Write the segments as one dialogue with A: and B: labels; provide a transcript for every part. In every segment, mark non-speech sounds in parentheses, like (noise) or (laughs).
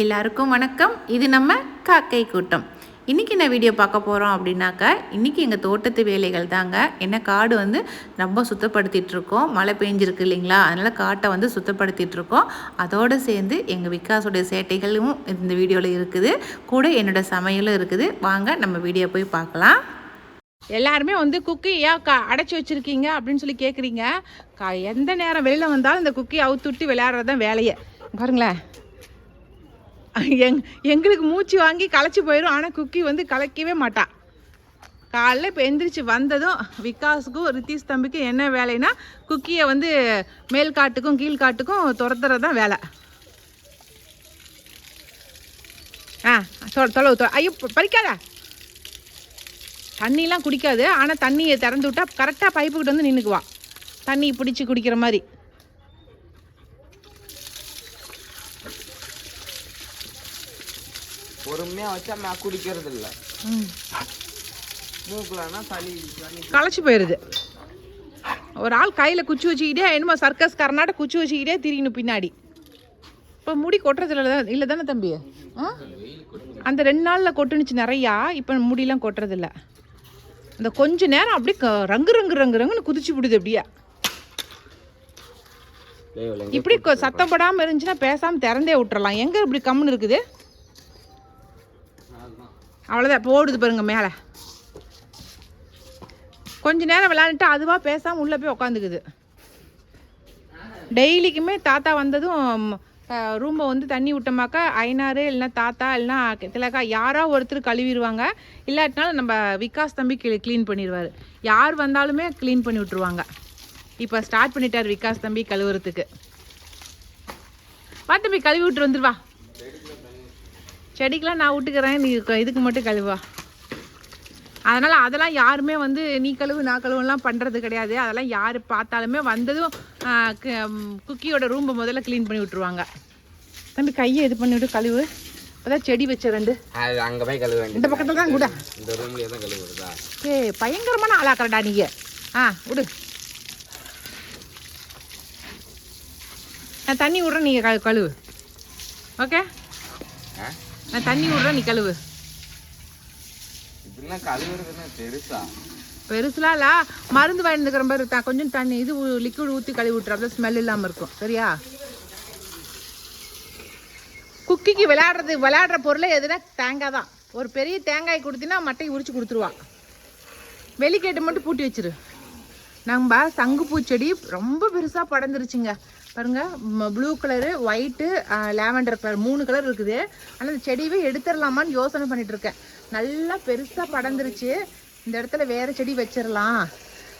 A: எல்லாருக்கும் வணக்கம். இது நம்ம காக்கை கூட்டம். இன்றைக்கி என்ன வீடியோ பார்க்க போகிறோம் அப்படின்னாக்கா இன்றைக்கி எங்கள் தோட்டத்து வேலைகள் தாங்க. என்ன காடு வந்து ரொம்ப சுத்தப்படுத்திகிட்ருக்கோம் மழை பெஞ்சிருக்கு இல்லைங்களா? அதனால் காட்டை வந்து சுத்தப்படுத்திகிட்ருக்கோம் அதோடு சேர்ந்து எங்கள் விகாஸோடைய சேட்டைகளும் இந்த வீடியோவில் இருக்குது. கூட என்னோட சமையலும் இருக்குது. வாங்க நம்ம வீடியோ போய் பார்க்கலாம். எல்லாருமே வந்து குக்கி ஏன் க அடைச்சி வச்சிருக்கீங்க அப்படின்னு சொல்லி கேட்குறீங்க கா எந்த நேரம் வெளியில் வந்தாலும் இந்த குக்கி அவுத்துட்டு விளையாடுறது தான் வேலையை. பாருங்களேன். எங் எங்களுக்கு மூச்சு வாங்கி களைச்சி போயிடும் ஆனால் குக்கி வந்து கலைக்கவே மாட்டா. காலைல இப்போ எந்திரிச்சு வந்ததும் விகாஸுக்கும் ரித்தீஷ் தம்பிக்கும் என்ன வேலைன்னா குக்கியை வந்து மேல் காட்டுக்கும் கீழ் காட்டுக்கும் துரத்துறது தான் வேலை. ஆ தொ தொலைவு தொ ஐயோ பறிக்காத. தண்ணிலாம் குடிக்காது. ஆனால் தண்ணியை திறந்து விட்டா கரெக்டாக பைப்புக்கிட்ட வந்து நின்றுக்குவா தண்ணி பிடிச்சி குடிக்கிற மாதிரி.
B: பொறுமையா வச்சா நான் குடிக்கிறது இல்ல மூக்குலன்னா சளி
A: களைச்சி போயிடுது ஒரு ஆள் கையில் குச்சி வச்சுக்கிட்டே என்னமோ சர்க்கஸ் கர்நாடக குச்சி வச்சுக்கிட்டே திரிக்கணும் பின்னாடி. இப்போ முடி கொட்டுறது இல்லை தான் இல்லை தானே தம்பி? ஆ? அந்த ரெண்டு நாளில் கொட்டுனுச்சு நிறையா இப்போ முடியெல்லாம் கொட்டுறதில்ல. இந்த கொஞ்ச நேரம் அப்படியே க- ரங்கு ரங்கு ரங்கு ரங்குன்னு குதிச்சு விடுது அப்படியே. இப்படி கொ- சத்தப்படாமல் இருந்துச்சுன்னா பேசாமல் திறந்தே விட்டுறலாம். எங்கே இப்படி கம்முன்னு இருக்குது? அவ்வளோதான் போடுது பாருங்க மேலே. கொஞ்ச நேரம் விளாண்டுட்டு அதுவாக பேசாமல் உள்ளே போய் உக்காந்துக்குது. டெய்லிக்குமே தாத்தா வந்ததும் ரூமை வந்து தண்ணி விட்டோமாக்கா ஐநாறு இல்லைன்னா தாத்தா இல்லைன்னா திலக்கா யாரோ ஒருத்தர் கழுவிடுவாங்க இல்லாட்டினாலும் நம்ம விகாஸ் தம்பி க்ளீன் பண்ணிடுவார் யார் வந்தாலுமே க்ளீன் பண்ணி விட்ருவாங்க இப்போ ஸ்டார்ட் பண்ணிட்டார் விகாஸ் தம்பி கழுவுறதுக்கு. வா தம்பி கழுவி விட்டு வந்துடுவா செடிக்கெலாம் நான் விட்டுக்கிறேன். நீ இதுக்கு மட்டும் கழுவா. அதனால் அதெல்லாம் யாருமே வந்து நீ கழுவு நான் கழுவுலாம் பண்ணுறது கிடையாது. அதெல்லாம் யார் பார்த்தாலுமே வந்ததும் குக்கியோட ரூம்பை முதல்ல க்ளீன் பண்ணி விட்ருவாங்க தம்பி கையை இது பண்ணி விட்டு கழுவு. அதான் செடி வச்ச ரெண்டு.
B: அது அங்க போய் கழுவ
A: இந்த பக்கத்தில் தான் கூட.
B: இந்த ரூம்லயே தான் கழுவுறதா?
A: ஏ பயங்கரமான ஆளாக்குறடா நீங்கள் ஆ விடு. நான் தண்ணி விட்றேன் நீங்கள் கழுவு. ஓகே? நான் தண்ணி விட்றேன் நீ கழுவு.
B: இப்படிலாம் கழுவுறதுன்னா பெருசா?
A: பெருசுலாம் இல்லை. மருந்து வாங்கிருக்கிற மாதிரி இருக்கா கொஞ்சம் தண்ணி இது லிக்விட் ஊற்றி கழுவி விட்டுறப்ப ஸ்மெல் இல்லாமல் இருக்கும். சரியா? குக்கிக்கு விளையாடுறது விளையாடுற பொருளே எதுனா தேங்காய் தான். ஒரு பெரிய தேங்காய் கொடுத்தீங்கன்னா மட்டையை உரிச்சு கொடுத்துருவா. வெளிக்கேட்டு மட்டும் பூட்டி வச்சிரு. நம்ம சங்குப்பூ செடி ரொம்ப பெருசாக படர்ந்துருச்சுங்க. பாருங்கள் blue colour white lavender colour மூணு கலர் இருக்குது. ஆனால் இந்த செடியவே எடுத்துடலாமான்னு யோசனை பண்ணிகிட்ருக்கேன் நல்லா பெருசாக படந்துருச்சு இந்த இடத்துல வேறு செடி வச்சிடலாம்.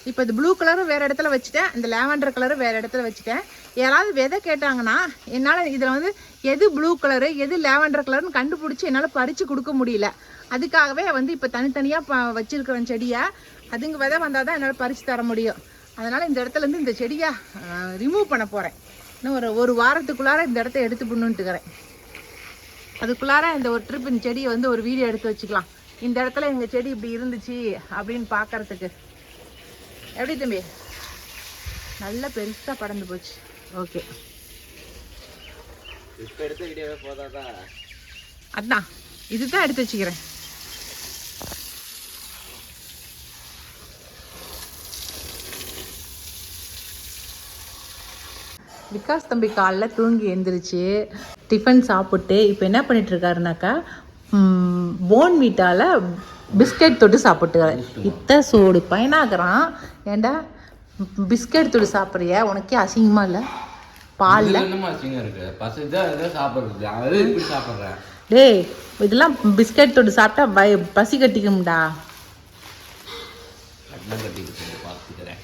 A: இப்போ இந்த ப்ளூ கலரும் வேறு இடத்துல வச்சுட்டேன். இந்த லேவண்டர் கலரும் வேறு இடத்துல வச்சுட்டேன். யாராவது விதை கேட்டாங்கன்னா என்னால் இதில் வந்து எது ப்ளூ கலரு எது லேவண்டர் கலர்னு கண்டுபிடிச்சி என்னால் பறித்து கொடுக்க முடியல. அதுக்காகவே வந்து இப்போ தனித்தனியாக ப வச்சுருக்கிறேன் செடியை அதுங்க விதை வந்தால் தான் என்னால் பறித்து தர முடியும். அதனால் இந்த இடத்துல இருந்து இந்த செடியை ரிமூவ் பண்ண போகிறேன் இன்னும் ஒரு ஒரு வாரத்துக்குள்ளார இந்த இடத்த எடுத்து பண்ணுன்ட்டுக்கிறேன். அதுக்குள்ளார இந்த ஒரு ட்ரிப் இந்த செடியை வந்து ஒரு வீடியோ எடுத்து வச்சுக்கலாம். இந்த இடத்துல எங்கள் செடி இப்படி இருந்துச்சு அப்படின்னு பார்க்கறதுக்கு எப்படி தம்பி? நல்ல பெருசாக படர்ந்து போச்சு. ஓகே அதான். இதுதான் எடுத்து வச்சுக்கிறேன். விகாஸ் தம்பி காலைல தூங்கி எந்திரிச்சு டிஃபன் சாப்பிட்டு இப்போ என்ன பண்ணிட்டு இருக்காருனாக்கா போன் வீட்டால பிஸ்கட் தொட்டு சாப்பிட்டுக்காரு இத்த சூடு பையனாகிறான் ஏண்டா பிஸ்கட் தொட்டு சாப்பிட்றியா? உனக்கே அசிங்கமா இல்லை? பாலில்? டேய் இதெல்லாம் பிஸ்கட் தொட்டு சாப்பிட்டா வய பசி கட்டிக்கும்டா.
B: கட்டினா பார்த்துக்கிறேன்.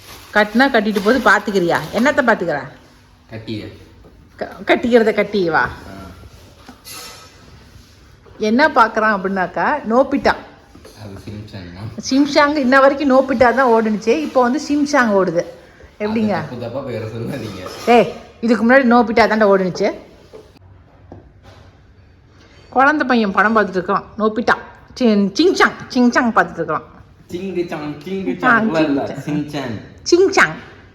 A: கட்டிட்டு போது பார்த்துக்கிறியா? என்னத்தை பார்த்துக்கிற
B: கட்டிய
A: க- கட்டிக்கிறத கட்டி வா. என்ன பார்க்குறான் அப்படின்னாக்கா நோப்பிட்டா சிம்ஷாங் இன்ன வரைக்கும் நோப்பிட்டா தான் ஓடுனுச்சு இப்போ வந்து சிம்ஷாங் ஓடுது. எப்படிங்க? ஏய் இதுக்கு முன்னாடி நோப்பிட்டா தாண்டா ஓடுனுச்சு. குழந்தை பையன் படம் பார்த்துட்டு இருக்கான் நோப்பிட்டா சிங்சாங் சிங்சாங் பார்த்துட்டு இருக்கான்.
B: சிங்கு சாங் சிங்கு
A: சாங்,
B: சாங் இல்ல
A: சிங்கு
B: சிங்சான்
A: சிங்சாங்.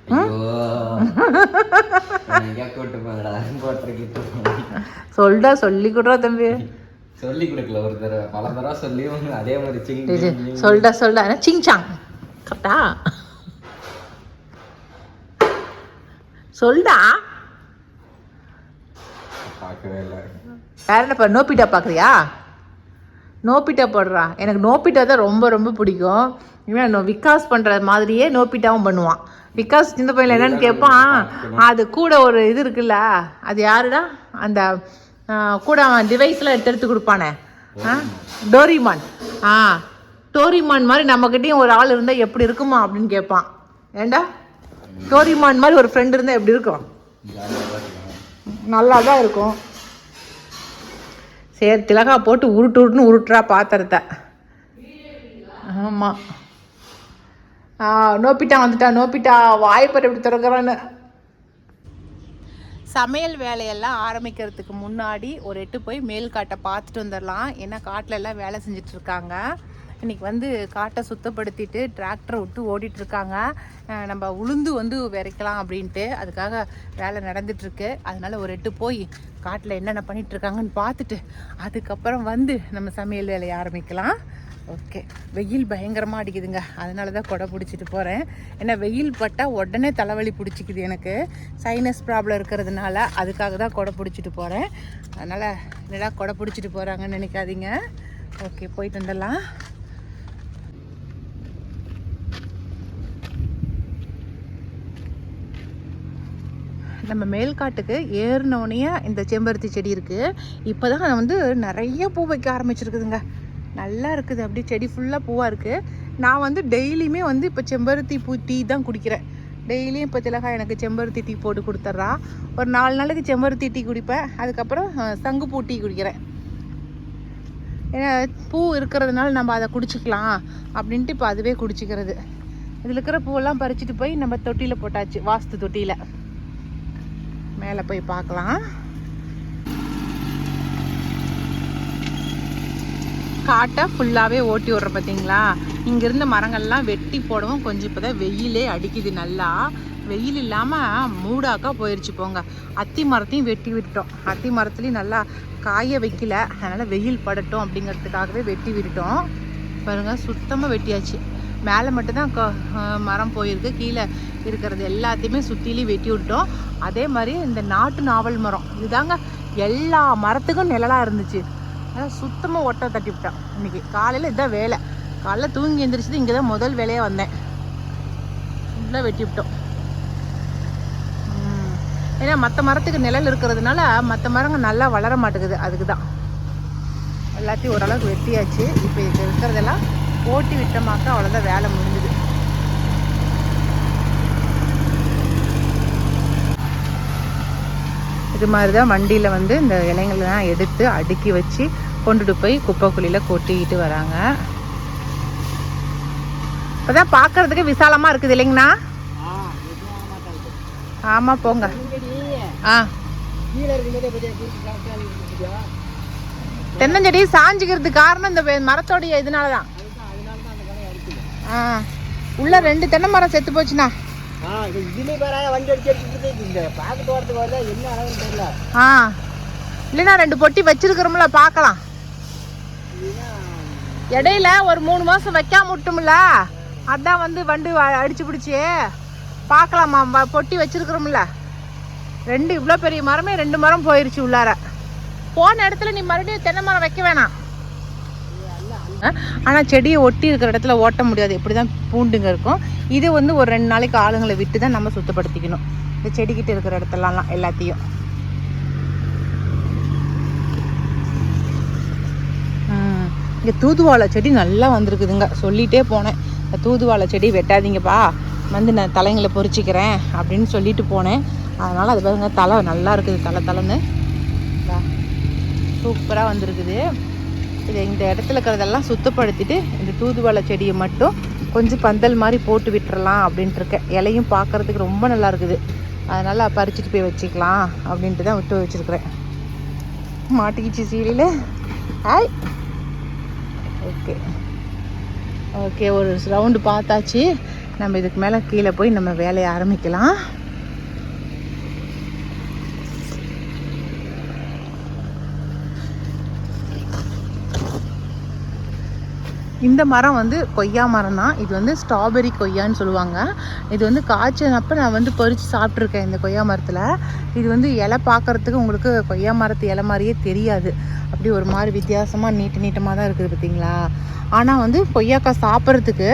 A: (laughs) சொல்டா சொல்லி கொடுறா தம்பி.
B: சொல்லி கொடுக்கல ஒரு தடவை. பல தடவை சொல்லியும் அதே மாதிரி சிங்
A: சொல்டா சொல்டா. சிங்சாங் கரெக்டா? சொல்டா.
B: பார்க்கவே இல்லை.
A: வேற என்ன பண்ண நோப்பிட்டா பார்க்குறியா? நோப்பிட்டா போடுறா. எனக்கு நோப்பிட்டா தான் ரொம்ப ரொம்ப பிடிக்கும். இவன் விகாஸ் பண்ணுற மாதிரியே நோப்பிட்டாவும் பண்ணுவான். விகாஸ் சின்ன பையன் என்னன்னு கேட்பான் அது கூட ஒரு இது இருக்குல்ல. அது யாருடா? அந்த கூட அவன் டிவைஸ்லாம் எடுத்து எடுத்து கொடுப்பானே. ஆ? டோரிமான் ஆ. டோரிமான் மாதிரி நம்மக்கிட்டேயும் ஒரு ஆள் இருந்தால் எப்படி இருக்குமா அப்படின்னு கேட்பான் ஏண்டா? டோரிமான் மாதிரி ஒரு ஃப்ரெண்ட் இருந்தால் எப்படி இருக்கும். நல்லா தான் இருக்கும். சரி திலகா போட்டு உருட்டு உருட்டுன்னு உருட்டுறா பாத்திரத்தை. ஆமாம் நோப்பிட்டா வந்துட்டா நோப்பிட்டா வாய்ப்பை எப்படி திறக்கிறான்னு. சமையல் வேலையெல்லாம் ஆரம்பிக்கிறதுக்கு முன்னாடி ஒரு எட்டு போய் மேல் காட்டை பார்த்துட்டு வந்துடலாம். ஏன்னா காட்டில் எல்லாம் வேலை செஞ்சுட்டு இருக்காங்க வந்து காட்டை சுத்தப்படுத்திட்டு டிராக்டரை விட்டு ஓடிட்டுருக்காங்க நம்ம உளுந்து வந்து விதைக்கலாம் அப்படின்ட்டு. அதுக்காக வேலை நடந்துகிட்ருக்கு அதனால் அதனால ஒரு எட்டு போய் காட்டில் என்னென்ன பண்ணிகிட்ருக்காங்கன்னு பார்த்துட்டு அதுக்கப்புறம் வந்து நம்ம சமையல் வேலையை ஆரம்பிக்கலாம். ஓகே வெயில் பயங்கரமாக அடிக்குதுங்க. அதனால தான் கொடை பிடிச்சிட்டு போகிறேன் ஏன்னா வெயில் பட்டால் உடனே தலைவலி பிடிச்சிக்குது எனக்கு. சைனஸ் ப்ராப்ளம் இருக்கிறதுனால அதுக்காக தான் கொடை பிடிச்சிட்டு போகிறேன் அதனால் என்னடா கொடை பிடிச்சிட்டு போகிறாங்கன்னு நினைக்காதீங்க. ஓகே போயிட்டு வந்துடலாம். நம்ம மேல்காட்டுக்கு ஏறினோடனே இந்த செம்பருத்தி செடி இருக்குது இப்போ தான் வந்து நிறைய பூ வைக்க ஆரம்பிச்சிருக்குதுங்க. நல்லா இருக்குது அப்படியே செடி ஃபுல்லாக பூவாக இருக்குது நான் வந்து டெய்லியுமே வந்து இப்போ செம்பருத்தி பூ டீ தான் குடிக்கிறேன். டெய்லியும் இப்போ திலகா எனக்கு செம்பருத்தி டீ போட்டு கொடுத்துட்றா. ஒரு நாலு நாளைக்கு செம்பருத்தி டீ குடிப்பேன். அதுக்கப்புறம் சங்குப்பூ டீ குடிக்கிறேன். ஏன்னா பூ இருக்கிறதுனால நம்ம அதை குடிச்சிக்கலாம் அப்படின்ட்டு இப்போ அதுவே குடிச்சிக்கிறது. இதில் இருக்கிற பூவெல்லாம் பறிச்சுட்டு போய் நம்ம தொட்டியில் போட்டாச்சு வாஸ்து தொட்டியில். மேலே போய் பார்க்கலாம். காட்டை ஃபுல்லாகவே ஓட்டி விட்ற பார்த்தீங்களா இங்கேருந்த மரங்கள்லாம் வெட்டி போடவும் கொஞ்சம் இப்போ தான் வெயிலே அடிக்குது நல்லா. வெயில் இல்லாமல் மூடாக்கா போயிடுச்சு போங்க. அத்தி மரத்தையும் வெட்டி விட்டுட்டோம். அத்தி மரத்துலேயும் நல்லா காய வைக்கல. அதனால் வெயில் படட்டும் அப்படிங்கிறதுக்காகவே வெட்டி விட்டுட்டோம். பாருங்க சுத்தமாக வெட்டியாச்சு. மேலே மட்டும்தான் மரம் போயிருக்கு. கீழே இருக்கிறது எல்லாத்தையுமே சுற்றிலையும் வெட்டி விட்டோம் அதே மாதிரி இந்த நாட்டு நாவல் மரம். இதுதாங்க எல்லா மரத்துக்கும் நிழலாக இருந்துச்சு. சுத்தமாக ஒட்டை தட்டி விட்டான். இன்னைக்கு காலையில் இதுதான் வேலை. காலைல தூங்கி எந்திரிச்சது இங்கே தான் முதல் வேலையாக வந்தேன். ஃபுல்லாக வெட்டி விட்டோம். ஏன்னா மற்ற மரத்துக்கு நிழல் இருக்கிறதுனால மற்ற மரங்கள் நல்லா வளர மாட்டேங்குது. அதுக்கு தான் எல்லாத்தையும் ஓரளவுக்கு வெட்டியாச்சு. இப்போ இது இருக்கிறதெல்லாம் போட்டி விட்டமாக்கா அவ்வளோதான் வேலை முடிஞ்சுது. இது மாதிரி தான் வண்டியில் வந்து இந்த இலைங்கள்லாம் எடுத்து அடுக்கி வச்சு கொண்டுட்டு போய் குப்பை குழியில் கொட்டிக்கிட்டு வராங்க. இப்போதான் பார்க்கறதுக்கு விசாலமாக இருக்குது இல்லைங்கண்ணா? ஆமாம் போங்க. ஆ. தென்னஞ்செடி சாஞ்சிக்கிறதுக்கு காரணம் இந்த மரத்தோடைய இதனால தான் ஆ. உள்ள ரெண்டு தென்னை மரம் செத்து போச்சுண்ணா. ஆ இல்லைண்ணா ரெண்டு பொட்டி வச்சிருக்கிறோம்ல பார்க்கலாம் இடையில ஒரு மூணு மாசம் வைக்காம விட்டோம்ல அதான் வந்து வண்டு வ- அடிச்சு பிடிச்சி பார்க்கலாமா வ- பொட்டி வச்சிருக்கிறோம்ல. ரெண்டு இவ்வளோ பெரிய மரமே ரெண்டு மரம் போயிருச்சு உள்ளார. போன இடத்துல நீ மறுபடியும் தென்னை மரம் வைக்க வேணாம். ஆனால் செடியை ஒட்டி இருக்கிற இடத்துல ஓட்ட முடியாது. இப்படி தான் பூண்டுங்க இருக்கும். இது வந்து ஒரு ரெண்டு நாளைக்கு ஆளுங்களை விட்டு தான் நம்ம சுத்தப்படுத்திக்கணும். இந்த செடிக்கிட்ட இருக்கிற இடத்துலலாம் எல்லாத்தையும் ம், இங்கே தூதுவாழை செடி நல்லா வந்திருக்குதுங்க. சொல்லிகிட்டே போனேன். இந்த தூதுவாழை செடி வெட்டாதீங்கப்பா. வந்து நான் தலைங்களை பொறிச்சிக்கிறேன் அப்படின்னு சொல்லிட்டு போனேன். அதனால் அது பாருங்க தலை நல்லா இருக்குது தலை தலைன்னு. சூப்பராக வந்திருக்குது. இதை இந்த இடத்துல இருக்கிறதெல்லாம் சுத்தப்படுத்திட்டு இந்த தூதுவாழை செடியை மட்டும் கொஞ்சம் பந்தல் மாதிரி போட்டு விட்டுறலாம் அப்படின்ட்டு இருக்கேன். இலையும் பார்க்கறதுக்கு ரொம்ப நல்லா இருக்குது. அதனால் பறிச்சுட்டு போய் வச்சுக்கலாம் அப்படின்ட்டு தான் விட்டு வச்சுருக்குறேன். மாட்டிக்கிச்சு சீலையில். Hi okay. ஓகே ஒரு ரவுண்டு பார்த்தாச்சு. நம்ம இதுக்கு மேலே கீழே போய் நம்ம வேலையை ஆரம்பிக்கலாம். இந்த மரம் வந்து கொய்யா மரம் தான். இது வந்து ஸ்ட்ராபெரி கொய்யான்னு சொல்லுவாங்க. இது வந்து காய்ச்சனப்ப நான் வந்து பறித்து சாப்பிட்ருக்கேன் இந்த கொய்யா மரத்தில். இது வந்து இலை பார்க்குறதுக்கு உங்களுக்கு கொய்யா மரத்து இலை மாதிரியே தெரியாது. அப்படி ஒரு மாதிரி வித்தியாசமாக நீட்டு நீட்டமாக தான் இருக்குது பார்த்தீங்களா ஆனால் வந்து கொய்யாக்காய் சாப்பிட்றதுக்கு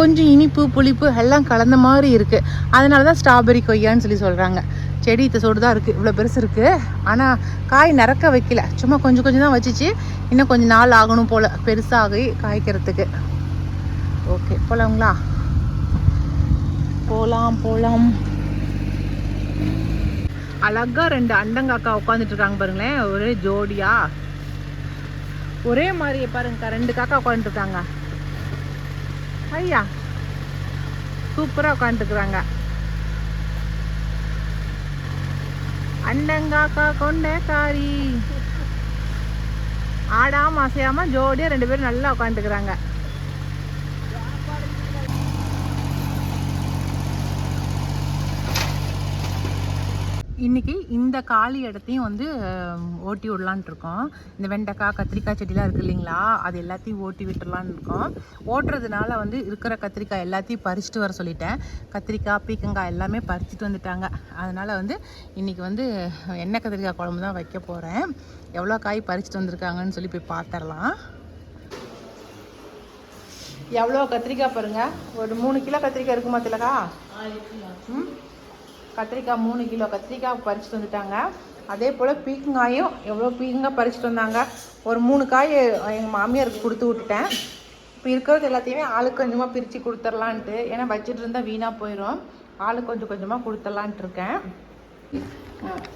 A: கொஞ்சம் இனிப்பு புளிப்பு எல்லாம் கலந்த மாதிரி இருக்குது அதனால தான் ஸ்ட்ராபெரி கொய்யான்னு சொல்லி சொல்கிறாங்க செடி இத்தசோடு தான் இருக்குது இவ்வளோ பெருசு இருக்குது ஆனால் காய் நிறக்க வைக்கல. சும்மா கொஞ்சம் கொஞ்சம் தான் வச்சுச்சு. இன்னும் கொஞ்சம் நாள் ஆகணும் போல் பெருசாகி காய்க்கிறதுக்கு. ஓகே போகலாங்களா போகலாம் போகலாம் அழகாக ரெண்டு அண்டங்காக்கா உட்காந்துட்டு இருக்காங்க பாருங்களேன். ஒரே ஜோடியா. ஒரே மாதிரியே பாருங்கக்கா ரெண்டு காக்கா உட்காந்துட்டு இருக்காங்க. ஐயா சூப்பராக உட்காந்துருக்குறாங்க அண்டங்காக்கா காரி ஆடாம அசையாம ஜோடியா ரெண்டு பேரும் நல்லா உட்காந்துக்கிறாங்க. இன்னைக்கு இந்த காலி இடத்தையும் வந்து ஓட்டி விடலான்ட்டு இருக்கோம். இந்த வெண்டைக்காய் கத்திரிக்காய் செடிலாம் இருக்கு இல்லைங்களா? அது எல்லாத்தையும் ஓட்டி விட்டுறலான்னு இருக்கோம். ஓட்டுறதுனால வந்து இருக்கிற கத்திரிக்காய் எல்லாத்தையும் பறிச்சுட்டு வர சொல்லிட்டேன். கத்திரிக்காய் பீக்கங்காய் எல்லாமே பறிச்சுட்டு வந்துட்டாங்க. அதனால வந்து இன்னைக்கு வந்து எண்ணெய் கத்திரிக்காய் குழம்பு தான் வைக்க போகிறேன் எவ்வளோ காய் பறிச்சுட்டு வந்திருக்காங்கன்னு சொல்லி போய் பார்த்துடலாம் எவ்வளோ கத்திரிக்காய் பாருங்க. ஒரு மூணு கிலோ கத்திரிக்காய் இருக்குமா திலகா? ம்? கத்திரிக்காய் மூணு கிலோ கத்திரிக்காய் பறிச்சுட்டு வந்துட்டாங்க. அதே போல் பீக்கங்காயும் எவ்வளோ பீக்கங்காய் பறிச்சுட்டு வந்தாங்க. ஒரு மூணு காய் எங்கள் மாமியாருக்கு கொடுத்து விட்டுட்டேன். இப்போ இருக்கிறது எல்லாத்தையுமே ஆளுக்கு கொஞ்சமாக பிரித்து கொடுத்துர்லான்ட்டு ஏன்னா வச்சுட்டு இருந்தால் வீணாக போயிடும் ஆளுக்கு கொஞ்சம் கொஞ்சமாக கொடுத்துர்லான்ட்டு இருக்கேன்.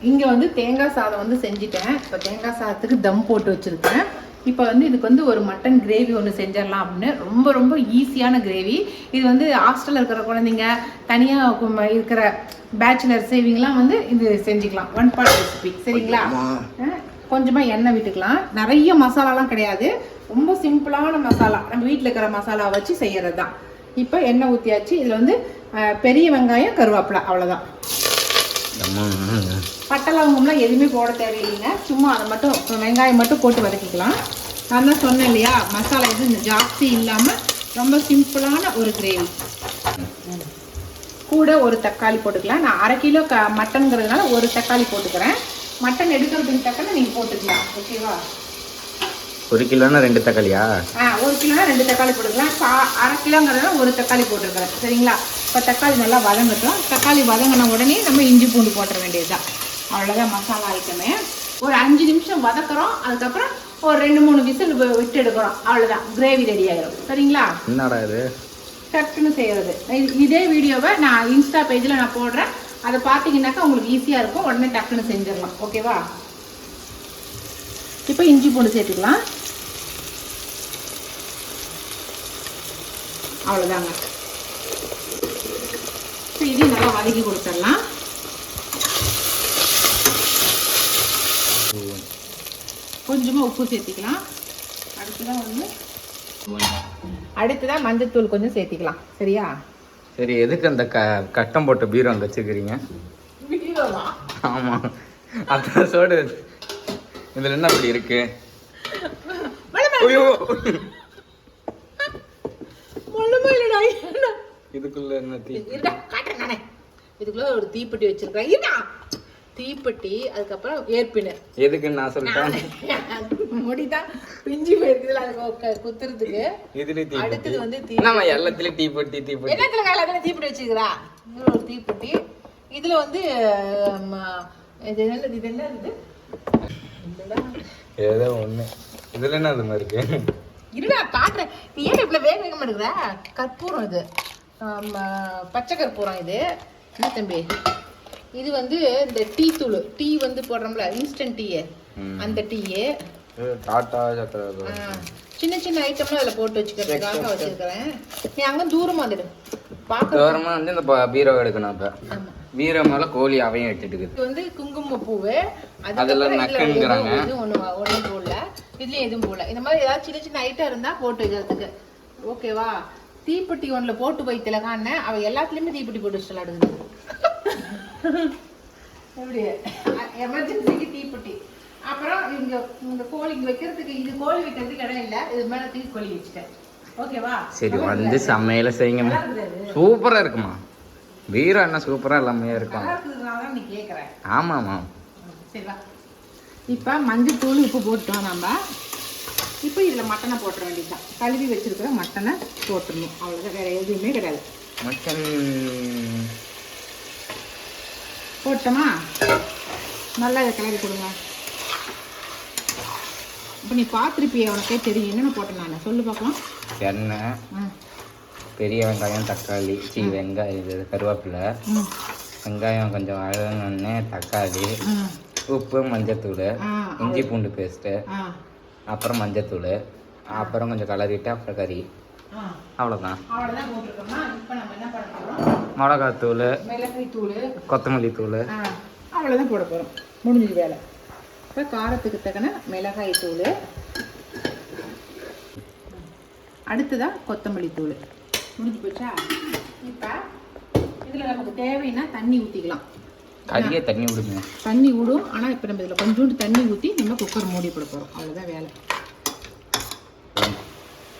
A: இங்கே வந்து தேங்காய் சாதம் வந்து செஞ்சுட்டேன். இப்போ தேங்காய் சாதத்துக்கு தம் போட்டு வச்சுருக்கேன். இப்போ வந்து இதுக்கு வந்து ஒரு மட்டன் கிரேவி ஒன்று செஞ்சிடலாம் அப்படின்னு. ரொம்ப ரொம்ப ஈஸியான கிரேவி இது வந்து ஹாஸ்டலில் இருக்கிற குழந்தைங்க தனியாக இருக்கிற பேச்சுலர்ஸ் இவங்கெல்லாம் வந்து இது செஞ்சுக்கலாம். ஒன் பார்ட் ரெசிபி சரிங்களா? கொஞ்சமாக எண்ணெய் விட்டுக்கலாம். நிறைய மசாலாலாம் கிடையாது. ரொம்ப சிம்பிளான மசாலா. நம்ம வீட்டில் இருக்கிற மசாலா வச்சு செய்யறது தான் இப்போ எண்ணெய் ஊற்றியாச்சு இதில் வந்து பெரிய வெங்காயம் கருவேப்பிலை. அவ்வளோதான் பட்டை லவங்கம்லாம் எதுவுமே போட தேவையில்லைங்க. சும்மா அதை மட்டும் வெங்காயம் மட்டும் போட்டு வதக்கிக்கலாம். நான் தான் சொன்னேன் இல்லையா மசாலா எதுவும் ஜாஸ்தி இல்லாமல் ரொம்ப சிம்பிளான ஒரு கிரேவி. கூட ஒரு தக்காளி போட்டுக்கலாம். நான் அரை கிலோ க மட்டனுங்கிறதுனால ஒரு தக்காளி போட்டுக்கிறேன். மட்டன் எடுக்கிறதுக்கு தக்கன நீங்கள் போட்டுக்கலாம் ஓகேவா?
B: ஒரு கிலோனா ரெண்டு தக்காளியா?
A: ஆ ஒரு கிலோனா ரெண்டு தக்காளி போட்டுக்கலாம். அரை கிலோங்கிறதுனால ஒரு தக்காளி போட்டுருக்கிறேன் சரிங்களா? இப்போ தக்காளி நல்லா வதங்கட்டும். தக்காளி வதங்கின உடனே நம்ம இஞ்சி பூண்டு போட்டுற வேண்டியதுதான். அவ்வளோதான் மசாலா ஐட்டமே. ஒரு அஞ்சு நிமிஷம் வதக்குறோம். அதுக்கப்புறம் ஒரு ரெண்டு மூணு விசில் விட்டு எடுக்கிறோம். அவ்வளோதான் கிரேவி ரெடி ஆயிடும் சரிங்களா?
B: என்னடா இது?
A: டக்குன்னு செய்கிறது இதே வீடியோவை நான் இன்ஸ்டா பேஜில் நான் போடுறேன். அதை பார்த்தீங்கன்னாக்கா உங்களுக்கு ஈஸியாக இருக்கும். உடனே டக்குன்னு செஞ்சிடலாம். ஓகேவா இப்போ இஞ்சி பூண்டு சேர்த்துக்கலாம். அவ்வளோதாங்க இப்போ இதையும் நல்லா வதக்கி கொடுத்துடலாம். கொஞ்சமாக உப்பு சேர்த்திக்கலாம். அடுத்ததான் வந்து அடுத்ததான் மஞ்சத்தூள் கொஞ்சம் சேர்த்திக்கலாம். சரியா?
B: சரி எதுக்கு அந்த க கட்டம் போட்ட பீரோ அங்கே வச்சுக்கிறீங்க ஆமா. அதான் சோடு இதுல என்ன அப்படி இருக்கு? இதுக்குள்ள என்ன தீ?
A: இதுக்குள்ள ஒரு தீப்பெட்டி வச்சிருக்கேன் தீப்பெட்டி அதுக்கப்புறம் ஏற்பினர்
B: எதுக்குன்னு நான் சொல்லிட்டேன்?
A: முடிதான் பிஞ்சு போயிருக்குதுல அது கு- குத்துறதுக்கு.
B: இதுல
A: அடுத்தது வந்து தீ
B: நம்ம எல்லாத்துலயும் தீப்பெட்டி தீப்பெட்டி?
A: என்னத்துல காலத்துல தீப்பெட்டி வச்சிருக்கிறா? இது ஒரு தீப்பெட்டி. இதுல வந்து இது என்ன இது என்ன இது.
B: ஏதோ ஒண்ணு. இதுல என்ன அது மாதிரி இருக்கு?
A: இருடா காட்டுறேன் நீ ஏன் இவ்வளவு வேக வேக மாட்டேங்கிற கற்பூரம் இது. பச்சை கற்பூரம் இது. என்ன தம்பி? இது வந்து இந்த டீ தூள் டீ வந்து போடுறோம்ல இன்ஸ்டன்ட் டீ
B: ம்.
A: அந்த டீ
B: இது டாட்டா சக்கரை
A: சின்ன சின்ன ஐட்டம்லாம் அதில் போட்டு வச்சுக்கிறதுக்காக வச்சிருக்கிறேன். நீ அங்க தூரமா வந்துடு பார்க்க
B: தூரமா வந்து இந்த பீரோ எடுக்கணும் இப்ப. மேல கோழி அவையும் எடுத்துட்டு
A: இது வந்து
B: அதெல்லாம்
A: அதுக்கப்புறம் இதுல
B: நக்குங்கிறாங்க.
A: இது ஒண்ணு ஒண்ணும் போடல. இதுலயும் எதுவும் போடல. இந்த மாதிரி ஏதாவது சின்ன சின்ன ஐட்டம் இருந்தா போட்டு வைக்கிறதுக்கு. ஓகேவா தீப்பெட்டி ஒண்ணுல போட்டு போய் திலகான்னு அவ எல்லாத்துலயுமே தீப்பெட்டி போட்டு வச்சுட்டு அடுக்குது எப்படி எமர்ஜென்சிக்கு தீப்பெட்டி. அப்புறம் இங்க இந்த கோழி இங்க வைக்கிறதுக்கு இது கோழி வைக்கிறதுக்கு இடம் இல்ல. இது மேல தூக்கி கோழி வச்சுட்டேன். ஓகேவா
B: சரி வந்து சமையல செய்யுங்கம்மா
A: நல்லா இருக்குது.
B: சூப்பரா இருக்குமா? பீரோ என்ன சூப்பரா எல்லாமே இருக்கும்
A: நீ கேக்குற.
B: ஆமாம்மா
A: சரி வா. இப்போ மஞ்சள் தூள் உப்பு போட்டோம் நம்ம. இப்போ இதில் மட்டனை போட்டுற வேண்டியதுதான். கழுவி வச்சிருக்கிற மட்டனை போட்டுடணும் அவ்வளோதான் வேற எதுவுமே கிடையாது.
B: மட்டன்
A: போட்டோமா? நல்லா இதை கிளறி கொடுங்க. இப்போ நீ பார்த்துருப்பிய உனக்கே தெரியும். என்னென்ன போட்டேன் நான்? சொல்லு பார்க்கலாம்.
B: எண்ணெய் பெரிய வெங்காயம் தக்காளி சி வெங்காயம் இது கருவேப்பிலை. வெங்காயம் கொஞ்சம் அழகுனே தக்காளி உப்பு மஞ்சத்தூள் இஞ்சி பூண்டு பேஸ்ட்டு அப்புறம் மஞ்சத்தூள் அப்புறம் கொஞ்சம் கலரிட்டு அப்புறம் கறி. அவ்வளோதான் மிளகாத்தூள்
A: மிளகாய் தூள்
B: கொத்தமல்லி தூள்.
A: அவ்வளோதான் போட போகிறோம் முடிஞ்சது வேலை. இப்போ காரத்துக்கு தக்கன மிளகாய் தூள். அடுத்ததாக கொத்தமல்லி தூள். முடிஞ்சு போச்சா? இப்போ இதில் நமக்கு தேவைன்னா தண்ணி ஊற்றிக்கலாம்
B: கறியே தண்ணி விடுங்க.
A: தண்ணி விடும். ஆனால் இப்போ நம்ம இதில் கொஞ்சோண்டு தண்ணி ஊற்றி நம்ம குக்கர் மூடி போட போகிறோம் அவ்வளோதான் வேலை.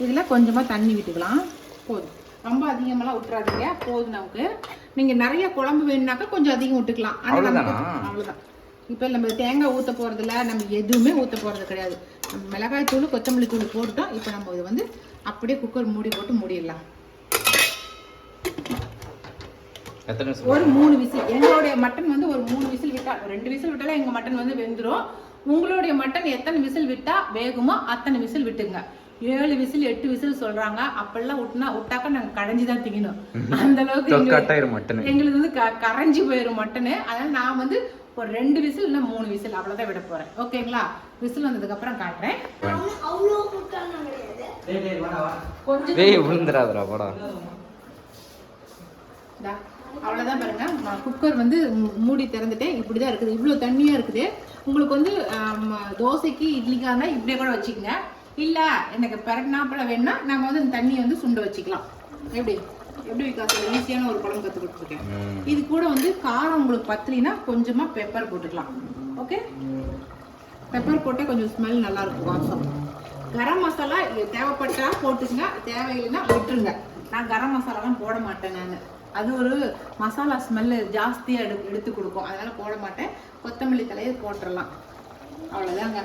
A: இதில் கொஞ்சமாக தண்ணி விட்டுக்கலாம். போதும். ரொம்ப அதிகமெல்லாம் விட்டுறாதீங்க போதும் நமக்கு. நீங்கள் நிறைய குழம்பு வேணும்னாக்கா கொஞ்சம் அதிகம் விட்டுக்கலாம் ஆனால் நமக்கு
B: அவ்வளவுதானா?
A: அவ்வளோதான் இப்போ நம்ம தேங்காய் ஊற்ற போகிறதில்ல நம்ம எதுவுமே ஊற்ற போகிறது கிடையாது. நம்ம மிளகாய் தூள் கொத்தமல்லி தூள் போட்டுட்டோம். இப்போ நம்ம இது வந்து அப்படியே குக்கர் மூடி போட்டு மூடிடலாம்.
B: எத்தனை
A: ஒரு மூணு விசில். எங்களுடைய மட்டன் வந்து ஒரு மூணு விசில் விட்டா ரெண்டு விசில் விட்டாலே எங்க மட்டன் வந்து வெந்துரும். உங்களுடைய மட்டன் எத்தனை விசில் விட்டா வேகுமோ அத்தனை விசில் விட்டுங்க. ஏழு விசில் எட்டு விசில் சொல்றாங்க. அப்பெல்லாம் விட்டுனா விட்டாக்க நாங்க கடைஞ்சி தான் திங்கணும். அந்த அளவுக்கு எங்களுக்கு-
B: தொக்காட்டாயிரும் மட்டன்.
A: எங்களுக்கு வந்து க- கரைஞ்சு போயிடும் மட்டனு. அதனால நான் வந்து ஒரு ரெண்டு விசில் இல்லை மூணு விசில் அவ்வளவுதான் விட போறேன். ஓகேங்களா? விசில் வந்ததுக்கு அப்புறம் காட்டுறேன் கொஞ்சம்
B: டேய் விழுந்துடாதடா போடா
A: இந்தா, அவ்வளவுதான் பாருங்க. நான் குக்கர் வந்து மூடி திறந்துட்டேன். இப்படிதான் இருக்குது. இவ்வளவு தண்ணியா இருக்குது. உங்களுக்கு வந்து தோசைக்கு இட்லிக்காக இருந்தா இப்படியே கூட வச்சுக்கோங்க. இல்ல எனக்கு பெரட்னாப்பில் வேணும்னா நம்ம வந்து இந்த தண்ணியை வந்து சுண்ட வச்சுக்கலாம். எப்படி? எப்படி விகாசம் ஈஸியான ஒரு குழம்பு கற்று கொடுத்துருக்கேன். இது கூட வந்து காரம் உங்களுக்கு பத்தலினா கொஞ்சமா பெப்பர் போட்டுக்கலாம். ஓகே பெப்பர் போட்டால் கொஞ்சம் ஸ்மெல் நல்லா இருக்கும் வாசம். கரம் மசாலா இது தேவைப்பட்டா போட்டுங்க தேவையில்லைன்னா விட்டுருங்க. நான் கரம் மசாலாலாம் போட மாட்டேன் நான். அது ஒரு மசாலா ஸ்மெல்லு ஜாஸ்தியாக எடு எடுத்து கொடுக்கும். அதனால போட மாட்டேன். கொத்தமல்லி தலையை போட்டுடலாம் அவ்வளோதாங்க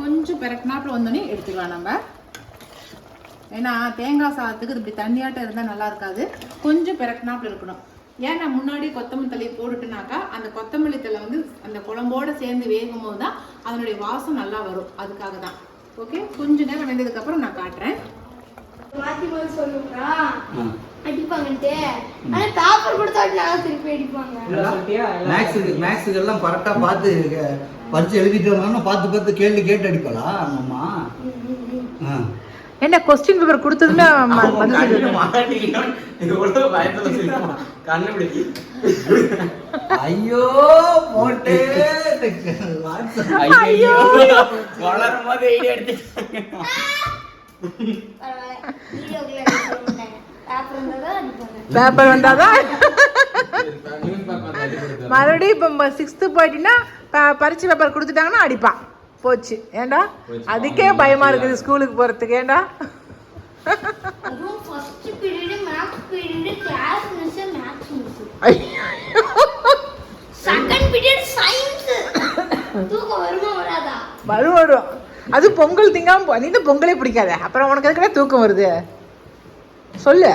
A: கொஞ்சம் பெரட்டினாப்புல வந்தோடனே எடுத்துக்கலாம் நம்ம. ஏன்னா தேங்காய் சாதத்துக்கு இது இப்படி தண்ணியாட்டம் இருந்தால் நல்லா இருக்காது. கொஞ்சம் பெரட்டினாப்புல இருக்கணும். ஏன்னா முன்னாடி கொத்தமல்லி தலையை போட்டுட்டுனாக்கா அந்த கொத்தமல்லி தலை வந்து அந்த குழம்போட சேர்ந்து வேகும் போது தான் அதனுடைய வாசம் நல்லா வரும். அதுக்காக தான். ஓகே கொஞ்ச நேரம் வெந்ததுக்கு அப்புறம் நான் காட்டுறேன்.
C: மாத்தி மாத்தி சொல்லுங்களா அடிப்பாங்கன்ட்டு. ஆனா பேப்பர் கொடுத்தா திருப்பி அடிப்பாங்க.
D: பார்த்து பரிச்சு எழுதிட்டு வந்தாங்கன்னா பார்த்து பார்த்து கேள்வி கேட்டு அடிப்பலா அம்மா.
A: என்ன கொஸ்டின் பேப்பர்
B: கண்ணுபிடிக்கி.
D: ஐயோ போட்டு
B: ஐயோ. வளரும் போது ஐடியா எடுத்து
C: வீடியோக்குள்ள சொல்ல மாட்டாங்க பேப்பர்
A: வந்தாதான்? மறுபடியும் இப்போ சிக்ஸ்த்து போயிட்டீங்கன்னா ப- பரீட்சை பேப்பர் கொடுத்துட்டாங்கன்னா அடிப்பான். போச்சு. ஏண்டா அதுக்கே பயமா இருக்குது ஸ்கூலுக்கு போறதுக்கு. ஏண்டா
C: அதுவும் first period maths period class miss maths miss second period science தூக்கம் வருமா
A: அது பொங்கல் திங்காம போ- நீ பொங்கலே பிடிக்காத. அப்புறம் உனக்கு எதுக்குடா தூக்கம் வருது? சொல்லு.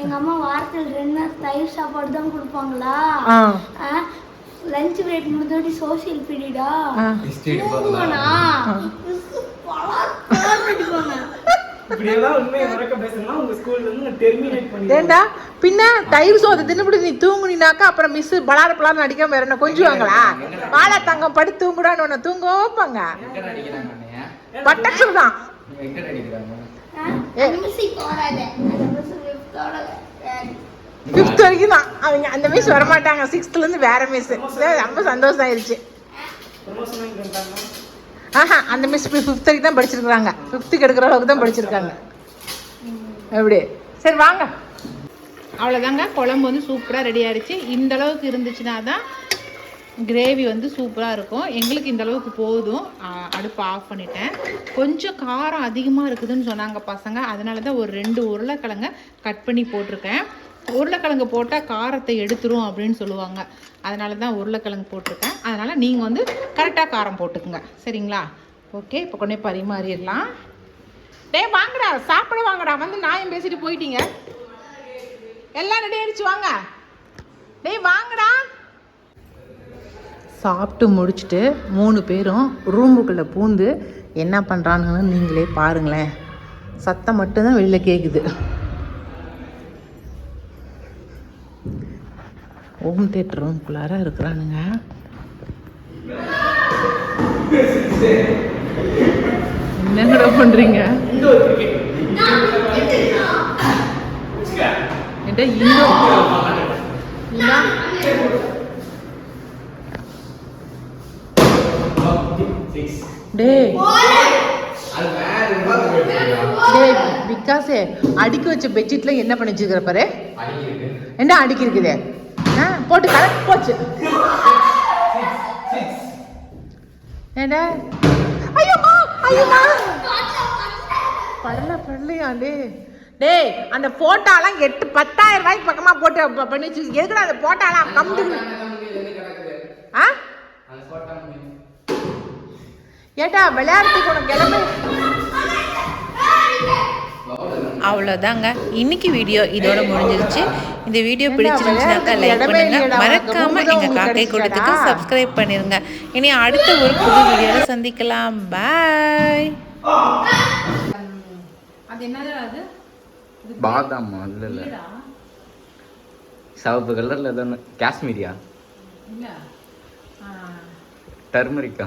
C: எங்க அம்மா வாரத்தில் ரெண்டு நாள் தயிர் சாப்பாடு தான் கொடுப்பாங்களா?
A: ஆ.
C: லஞ்ச் பிரேக் முடிஞ்சோடி சோசியல் பீரியடா?
E: பண்ணி
A: ஏண்டா? பின்ன தயிர் சோத்தை தின்னுபிடி நீ தூங்குனினாக்கா அப்புறம் மிஸ் பலார பலாரம் அடிக்காம வேற என்ன கொஞ்சுவாங்களா? வாழை தங்கம் படி தூங்குடான்னு உன்னை தூங்க வைப்பாங்க பட்டக்ஷர் தான். ஃபிஃப்த் வரைக்கும் தான். அவங்க அந்த மிஸ் வரமாட்டாங்க. சிக்ஸ்த்ல இருந்து வேற மிஸ் ரொம்ப சந்தோஷம் ஆயிருச்சு ஆஹா அந்த மிஸ் ஃபிஃப்த் வரைக்கும் தான் படிச்சிருக்காங்க ஃபிஃப்த்துக்கு எடுக்கிற அளவுக்கு தான் படிச்சிருக்காங்க. எப்படி சரி வாங்க. அவ்வளோதாங்க குழம்பு வந்து சூப்பராக ரெடி ஆயிடுச்சு இந்த அளவுக்கு இருந்துச்சுன்னா தான் கிரேவி வந்து சூப்பராக இருக்கும். எங்களுக்கு இந்த அளவுக்கு போதும். அடுப்பு ஆஃப் பண்ணிட்டேன். கொஞ்சம் காரம் அதிகமாக இருக்குதுன்னு சொன்னாங்க பசங்க. அதனால தான் ஒரு ரெண்டு உருளைக்கிழங்க கட் பண்ணி போட்டிருக்கேன். உருளைக்கிழங்கு போட்டால் காரத்தை எடுத்துரும் அப்படின்னு சொல்லுவாங்க. அதனால தான் உருளைக்கிழங்கு போட்டிருக்கேன். அதனால் நீங்கள் வந்து கரெக்டாக காரம் போட்டுக்குங்க. சரிங்களா? ஓகே இப்போ கொண்டே பரிமாறிடலாம். டேய் வாங்கடா. சாப்பிட வாங்கடா. வந்து நாயம் பேசிட்டு போயிட்டீங்க. எல்லாம் ரெடி ஆயிடுச்சு. வாங்க. டேய் வாங்கடா. சாப்பிட்டு முடிச்சுட்டு மூணு பேரும் ரூமுக்குள்ளே பூந்து என்ன பண்ணுறானுங்கன்னு நீங்களே பாருங்களேன். சத்தம் மட்டும்தான் வெளியில் கேட்குது ஹோம் தேட்டர் ரூம்குள்ளார இருக்கிறானுங்க. என்னங்கடா பண்ணுறீங்க என்கிட்ட இன்னும் டேய். டேய் விகாசே அடுக்கி வச்ச பெட்ஷீட்ல என்ன பண்ணி வச்சிருக்கிற பாரு என்ன அடுக்கி இருக்குது ஆ போட்டு கரெக்ட் போச்சு. ஏண்டா? ஐயோமா ஐயோமா படல படலையா டேய். டேய் அந்த போட்டாலாம் எட்டு பத்தாயிரம் ரூபாய்க்கு பக்கமா போட்டு பண்ணி வச்சு எதுக்குடா அந்த போட்டாலாம் கம்பி ஆ? ஏட்டா விளையாடுறதுக்கு உனக்கு கிளம்பு
F: அவ்வளோதாங்க இன்னைக்கு வீடியோ இதோட முடிஞ்சிருச்சு. இந்த வீடியோ பிடிச்சிருந்துச்சுனாக்கா லைக் பண்ணுங்க. மறக்காம எங்க காக்கை கூட்டத்துக்கு? சப்ஸ்கிரைப் பண்ணிருங்க. இனி அடுத்த ஒரு புது வீடியோல சந்திக்கலாம். பாய்
A: அது என்னது அது?
B: பாதாம் இல்ல இல்ல சிவப்பு கலர்ல தானே. காஷ்மீரியா?
A: இல்ல.
B: டர்மரிக்கா?